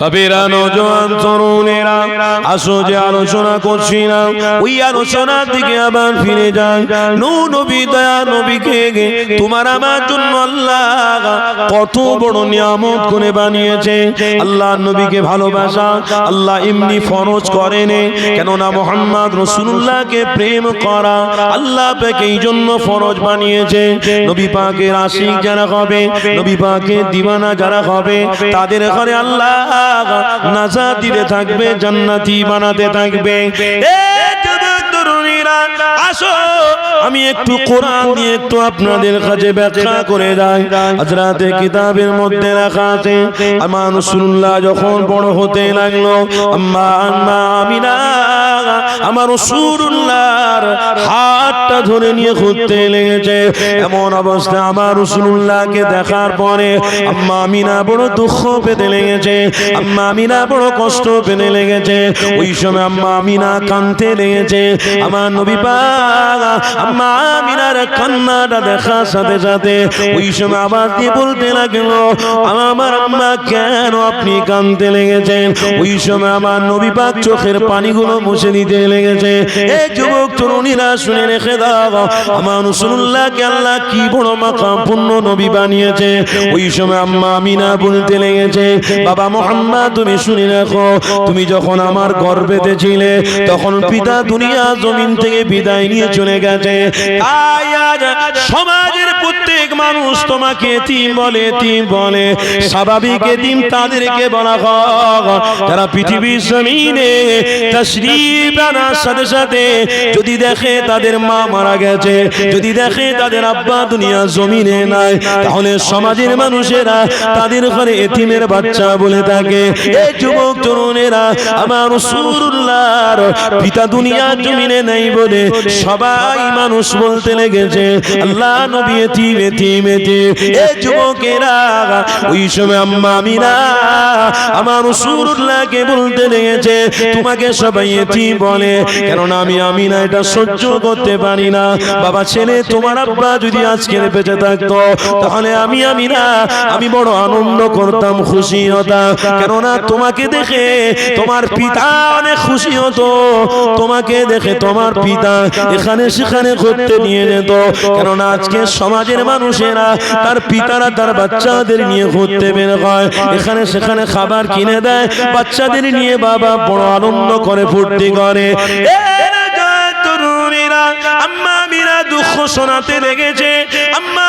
বাবেরা নজওয়ান তরুণেরা, আসো যে আলোচনা করছি না। ওই আলোচনার দিকে আবার ফিরে যান নূ নবী, দয়া নবীকে তোমার আমার জন্য আল্লাহ কত বড় নিয়ামত করে বানিয়েছে। আল্লাহ নবীকে ভালোবাসা, আল্লাহ এমনি ফরজ করেনি কেননা মোহাম্মদ রসুল্লাহকে প্রেম করা আল্লাহ পাকে এই জন্য ফরজ বানিয়েছে। নবী পাকের আশিক যারা হবে, নবী পাকের দিওয়ানা যারা হবে, তাদের ঘরে আল্লাহ নাজাত দিতে থাকবে জান্নাতি বানাতে থাকবে। এ যুবক তরুণীরা আসো। আমি একটু কোরআন দিয়ে একটু আপনাদের কাছে ব্যাখ্যা করে যাই হাজরাতে কিতাবের মধ্যে লেখা আছে আমার রসুল্লাহ যখন বড় হতে লাগল আম্মা আম্মা আমিনা আমার রসুল্লাহর হাতটা ধরে নিয়ে ঘুরতে লেগেছে। এমন অবস্থা আমার রসুল্লাহকে দেখার পরে আম্মা আমিনা বড় দুঃখ পেতে লেগেছে। আম্মা আমিনা বড় কষ্ট পেতে লেগেছে। ওই সময় আম্মা আমিনা কানতে লেগেছে। আমার নবী পাক আম্মা আমিনার কান্নাটা দেখার সাথে সাথে ওই সময় আবার দিয়ে বলতে লাগল? আমার আম্মা কেন আপনি কানতে লেগেছেন? ওই সময় আমার নবী পাক চোখের পানিগুলো মুছে দিতে লেগেছে। এই যুবক তরুণীরা শুনে রেখে দাও। আমার রসুল্লাহকে আল্লাহ কি বড় মাকাম পূর্ণ নবী বানিয়েছে। ওই সময় আম্মা আমিনা বলতে লেগেছে, বাবা মোহাম্মদ, তুমি শুনে রাখো, তুমি যখন আমার গর্বেতে ছিলে, তখন পিতা দুনিয়া জমিন থেকে বিদায় নিয়ে চলে গেছে। সমাজের প্রত্যেক মানুষ তোমাকে এতিম বলে এতিম বলে। স্বাভাবিক এতিম তাদেরকে বলা হয়। যারা পৃথিবীর জমিনে তশরিফ আনার সাথে সাথে যদি দেখে তাদের মা মারা গেছে, যদি দেখে তাদের আব্বা দুনিয়া জমিনে নাই, তাহলে সমাজের মানুষেরা তাদের ঘরে এতিমের বাচ্চা বলে থাকে। এই যুবক তরুণেরা, আমার রসুল্লাহর পিতা দুনিয়া জমিনে নেই বলে সবাই মানুষ বলতে লেগেছে। আল্লাহ নবী এতিম এতিম এতিম এই যুবকেরা, ওই সময় আম্মা আমিনা আমার রসুল্লাহকে বলতে লেগেছে, তোমাকে সবাই এতিম বলে, কেননা আমি আমিনা এটা সহ্য করতে পারি না। বাবা ছেলে, তোমার আব্বা যদি আজকে বেঁচে থাকতো, তাহলে আমি আমি না আমি বড় আনন্দ করতাম, খুশি হতাম। কেননা তোমাকে দেখে তোমার পিতা অনেক খুশি হতো, তোমাকে দেখে তোমার পিতা এখানে সেখানে ঘুরতে নিয়ে যেত। কেননা আজকে সমাজের মানুষেরা তার পিতারা তার বাচ্চাদের নিয়ে ঘুরতে বের হয়। এখানে সেখানে খাবার কিনে দেয়। বাচ্চাদের নিয়ে বাবা বড় আনন্দ করে ফুর্তি করে। আম্মা মিরা দুঃখ শোনাতে লেগেছে। আম্মা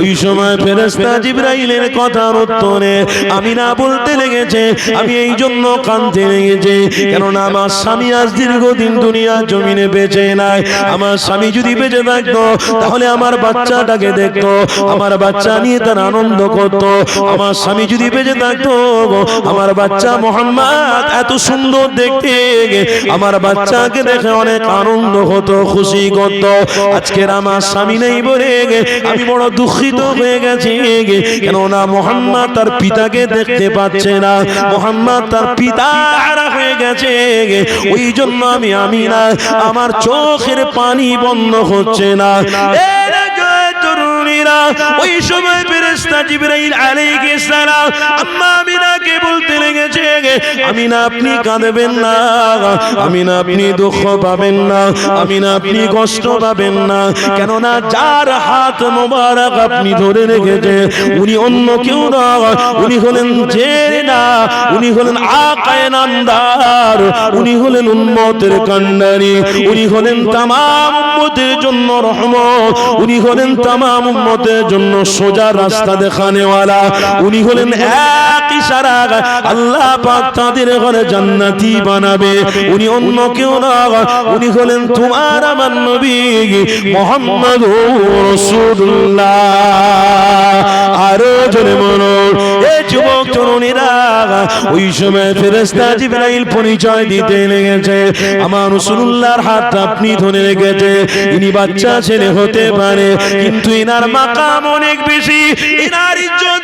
ওই সময় ফেরেশতা জিব্রাইলের কথার উত্তরে আমিনা বলতে লেগেছে আমি এই জন্য কাঁদতে লেগেছে কেননা আমার স্বামী আজ দীর্ঘদিন দুনিয়া জমিনে বেঁচে নাই। আমার স্বামী যদি বেঁচে থাকতো তাহলে আমার বাচ্চাটাকে দেখতো আমার বাচ্চা নিয়ে তার আনন্দ করতো। আমার স্বামী যদি বেঁচে থাকতো আমার বাচ্চা মোহাম্মদ এত সুন্দর দেখতে আমার বাচ্চাকে দেখে অনেক আনন্দ হতো খুশি করতো। আজকের আমার স্বামী নেই বলে আমি বড় দুঃখিত হয়ে গেছে কেননা মোহাম্মদ তার পিতাকে দেখতে পাচ্ছে না। মোহাম্মদ তার পিতা হয়ে গেছে ওই জন্য আমি আমি না আমার চোখের পানি বন্ধ হচ্ছে না। ওই সময় ফেরেশতা জিবরাইল আলাইহিস সালাম, আম্মা আমিনাকে বলতে লেগেছে আমিনা আপনি কাঁদবেন না, আমিনা আপনি দুঃখ পাবেন না, আমিনা আপনি কষ্ট পাবেন না, কেননা যার হাত মোবারক আপনি ধরে রেখেছে, উনি অন্য কেউ না, উনি হলেন যে উনি হলেন আকায় উনি হলেন উন্মতের কান্ডারি, উনি হলেন তামাম উম্মতের জন্য রহমত, উনি হলেন তামাম উম্মতের জন্য সোজা রাস্তা দেখানেওয়ালা উনি হলেন এক ইশারা। আল্লাহ পাক তাদের ঘরে জান্নাতি বানাবে। উনি অন্য কেউ না উনি হলেন তোমার আমার নবী। মোহাম্মদ রসুল্লাহ আরও জনে মনো এ যুবক তরুণীরা ওই সময় ফেরেস্তা জিব্রাইল পরিচয় দিতে লেগেছে। আমার রাসূলুল্লাহর হাত আপনি ধরে রেখেছে। ইনি বাচ্চা ছেলে হতে পারে, কিন্তু ইনার মাকাম অনেক বেশি। ইনার ইজ্জত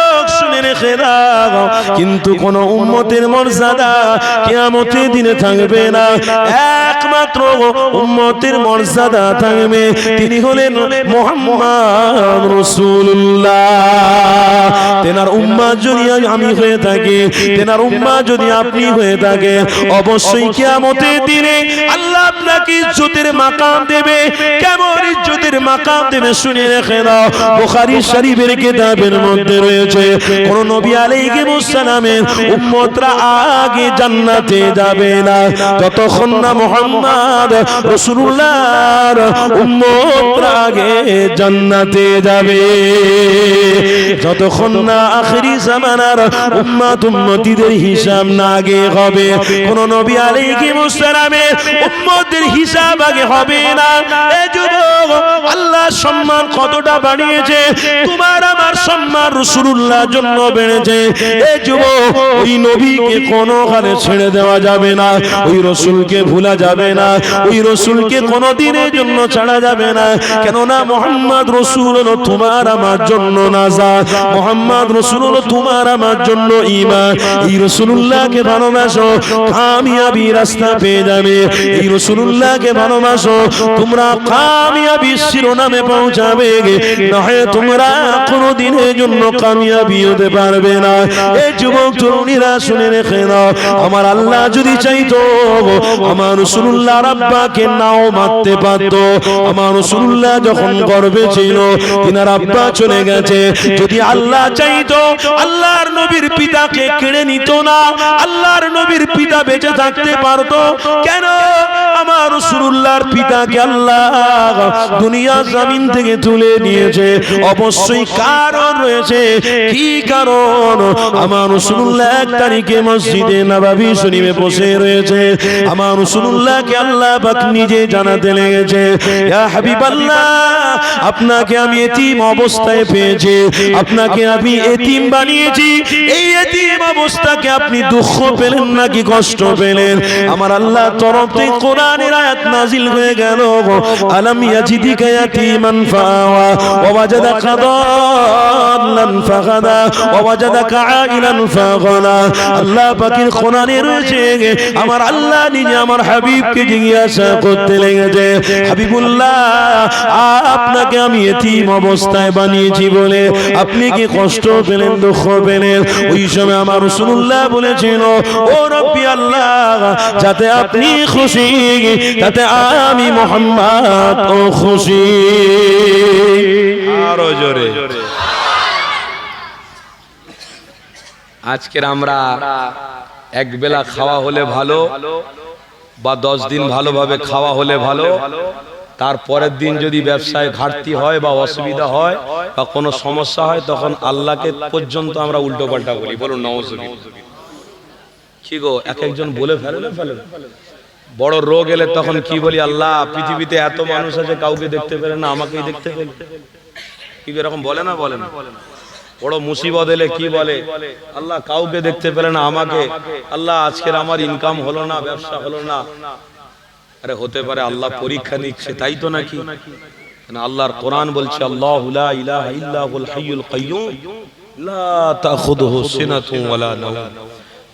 দাও কিন্তু কোন উম্মতের মর্যাদা কিয়ামতের দিনে থাকবে না। একমাত্র উম্মতের মর্যাদা থাকবে, তিনি হলেন মোহাম্মদ রাসূলুল্লাহ। তেনার উম্মা যদি আমি হয়ে থাকি, তেনার উম্মা যদি আপনি হয়ে থাকে, অবশ্যই কিয়ামতের দিনে আল্লাহ আপনাকে ইজ্জতের মাকাম দেবে। কেমন ইজ্জতের মাকাম দেবে শুনে রেখে দাও। বুখারী শরীফের কিতাবের মধ্যে রয়েছে, কোন নবী আলাইহিস সালামের উম্মতরা আগে জান্নাতে যাবে না। যতক্ষণ না মুহাম্মদ রাসূলুল্লাহর উম্মতরা আগে জান্নাতে যাবে। যতক্ষণ না আখেরি জামানার উম্মত উম্মতিদের হিসাব না আগে হবে। কোন নবী আলাইহিস সালামের উম্মতের হিসাব আগে হবে না। এ যুবক, আল্লাহ সম্মান কতটা বাড়িয়েছে? তোমার আমার সম্মান রাসূলুল্লাহর জন্য বেড়েছে। এ যুবক, ওই নবীকে কোনো কালে ছেড়ে দেওয়া যাবে না। ওই রসুলকে ভুলা যাবে না। ওই রসুলকে কোনো দিনের জন্য ছাড়া যাবে না। কেননা মোহাম্মদ রসুল তোমার আমার জন্য নাজাত মোহাম্মদ রসুল তোমার আমার জন্য ইমান এই রসুল্লাহকে ভালোবাসো কামিয়াবি রাস্তা পেয়ে যাবে। এই রসুল্লাহকে ভালোবাসো, তোমরা কামিয়াবি শিরোনামে পৌঁছাবে। নহে তোমরা কোনো দিনের জন্য কামিয়াবি হতে পারবে না। এই যুবক তরুণীরা শুনে রেখে আমার আল্লাহ যদি চাইতো, আমার রসুল্লাহ রাব্বাকে নাও মারতে পারত। আমার রসুল্লাহ যখন গর্বে ছিল, তিনার আব্বা চলে গেছে। যদি আল্লাহ চাইতো আল্লাহর নবীর পিতাকে কেড়ে নিত না। আল্লাহর নবীর পিতা বেঁচে থাকতে পারতো। কেন? আমার রসুল্লাহর পিতাকে আল্লাহ দুনিয়া জমিন থেকে তুলে নিয়েছে। অবশ্যই কারণ রয়েছে। কি কারণ? আমার রসুল্লাহ এক তারিখে মসজিদে নবাবি শরীফে বসে রয়েছে। আমার রসুল্লাহকে আল্লাহ পাক নিজে জানাতে লেগেছে। আপনাকে আমি এতিম অবস্থায় পেয়েছি। আপনাকে আমি এতিম বানিয়েছি। এই এতিম অবস্থাকে আপনি দুঃখ পেলেন নাকি কষ্ট পেলেন? আমার আল্লাহ তরফ থেকে কোরআনের আয়াত নাজিল হয়ে গেল ফাওয়া ফাগাদা ফাগানা আল্লাহ পাকের কোরআনে রয়েছে আমার আল্লাহ নিজে আমার হাবিবকে জিজ্ঞাসা করতে লেগেছে, হাবিবুল্লাহ, আপনাকে আমি এতিম অবস্থায় বানিয়েছি বলে আপনি কি কষ্ট পেলেন, দুঃখ পেলেন? ওই সময় আমার রসুল্লাহ বলেছিল, ও রব্বি আল্লাহ, যাতে আপনি খুশি তাতে আমি মোহাম্মদ ও খুশি। আরও জোরে। আজকের আমরা এক বেলা খাওয়া হলে ভালো, বা দশ দিন ভালোভাবে খাওয়া হলে ভালো। তারপরের দিন যদি ব্যবসায় ঘাটতি হয় বা অসুবিধা হয় বা কোনো সমস্যা হয়, তখন আল্লাহকে পর্যন্ত আমরা উল্টো পাল্টা বলি। বলুন নমস্কার কি গো, এক একজন বলে ফেলে ফেলে? বড় রোগ এলে তখন কি বলি, আল্লাহ, পৃথিবীতে এত মানুষ আছে, কাউকে দেখতে পেলে না, আমাকেই দেখতে পেলে। কি এরকম বলে না বলে না? বড় মুসিবত এলে কি বলে? আল্লাহ, কাউকে দেখতে পেলে না, আমাকে। আল্লাহ, আজকের আমার ইনকাম হলো না, ব্যবসা হলো না। আরে, হতে পারে আল্লাহ পরীক্ষা নিচ্ছে, তাই তো নাকি? আল্লাহর কোরআন বলছে, আল্লাহ ইলাহা ইল্লাহুল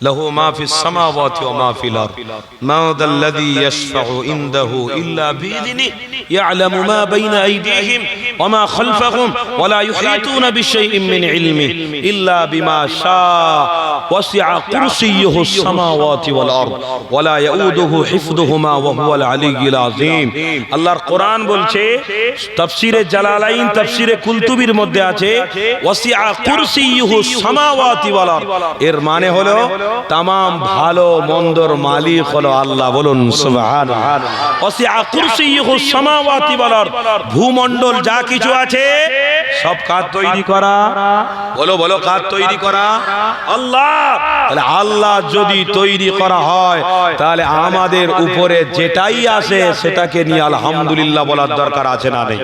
له ما في السماوات وما في الأرض. ما ذا الذي يشفع عنده إلا بإذنه يعلم ما بين أيديهم ওমা খলফাহুম ওয়ালা ইউহিতুনা বিশাইইম মিন ইলমি ইল্লা বিমা শা ওয়াসিআ কুরসিয়ুহু সামাওয়াতি ওয়াল আরদ। ওয়ালা ইয়াউদুহু হিফযুহুমা ওয়া হুয়াল আলিয়্যুল আযীম। বলছে, তাফসীরে জালালাইন, তাফসীরে কুলতুবির মধ্যে আছে, ওয়াসিআ কুরসিয়ুহু সামাওয়াতি ওয়াল আরদ। এর মানে হলো তাম ভালো, মন্দর মালিক হলো আল্লাহ। বলুন, সুবহানাল্লাহ। ওয়াসিআ কুরসিয়ুহু সামাওয়াতি ওয়াল আরদ। ভূমণ্ডল যা কিছু আছে? সব কার তৈরি করা। বলো বলো কার তৈরি করা। আল্লাহ! তাহলে আল্লাহ যদি তৈরি করা হয়, তাহলে আমাদের উপরে যেটাই আসে, সেটাকে নিয়ে আলহামদুলিল্লাহ বলার দরকার আছে না নেই?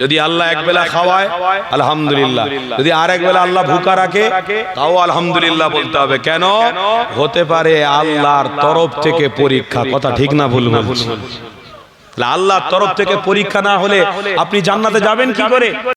যদি আল্লাহ এক বেলা খাওয়ায়, আলহামদুলিল্লাহ। যদি আর এক বেলা আল্লাহ ভুকা রাখে, তাও আলহামদুলিল্লাহ বলতে হবে। কেন? হতে পারে আল্লাহর তরফ থেকে পরীক্ষা। কথা ঠিক না ভুল বলছি? তাহলে আল্লাহর তরফ থেকে পরীক্ষা না হলে আপনি জান্নাতে যাবেন কি করে?